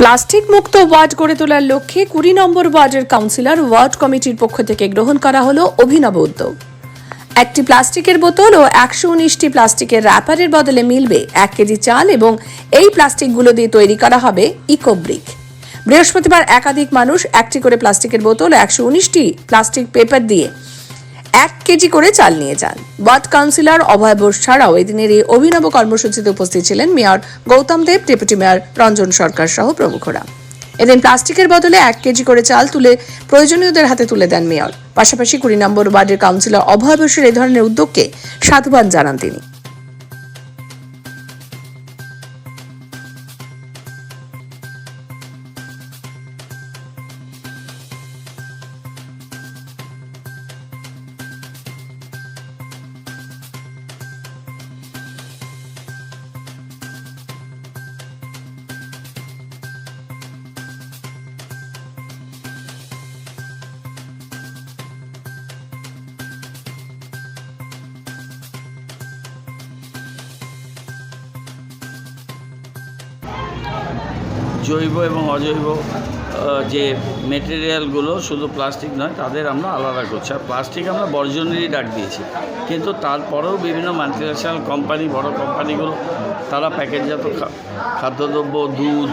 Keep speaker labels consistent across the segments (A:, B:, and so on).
A: Plastic মুক্ত word গড়ে তোলার লক্ষ্যে কুড়ি নম্বর ওয়ার্ডের কাউন্সিলর ওয়ার্ড কমিটির পক্ষ থেকে গ্রহণ করা হলো অভিনব উদ্যোগ। একটি প্লাস্টিকের বোতল ও একশো উনিশটি প্লাস্টিকের র্যাপারের বদলে মিলবে এক কেজি চাল এবং এই প্লাস্টিকগুলো দিয়ে তৈরি করা হবে ইকোব্রিক। বৃহস্পতিবার একাধিক মানুষ একটি করে প্লাস্টিকের বোতল ও একশো উনিশটি প্লাস্টিক পেপার দিয়ে এক কেজি করে চাল নিয়ে যান। ওয়ার্ড কাউন্সিলর অভয় বোস ছাড়াও এদিনের এই অভিনব কর্মসূচিতে উপস্থিত ছিলেন mayor Goutam Deb, deputy mayor Ranjan Sarkar সহ প্রমুখরা। এদিন প্লাস্টিকের বদলে এক কেজি করে চাল তুলে প্রয়োজনীয়দের হাতে তুলে দেন মেয়র। পাশাপাশি কুড়ি নম্বর ওয়ার্ডের কাউন্সিলর অভয় বোসের এই ধরনের উদ্যোগকে সাধুবাদ জানান তিনি।
B: জৈব এবং অজৈব যে মেটেরিয়ালগুলো শুধু প্লাস্টিক নয়, তাদের আমরা আলাদা করছি। আর প্লাস্টিক আমরা বর্জনেরই ডাক দিয়েছি। কিন্তু তারপরেও বিভিন্ন মাল্টিন্যাশনাল কোম্পানি বড় কোম্পানিগুলো তারা প্যাকেটজাত খাদ্যদ্রব্য, দুধ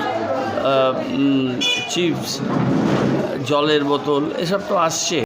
B: চিপস জলের বোতল, এসব তো আসছে।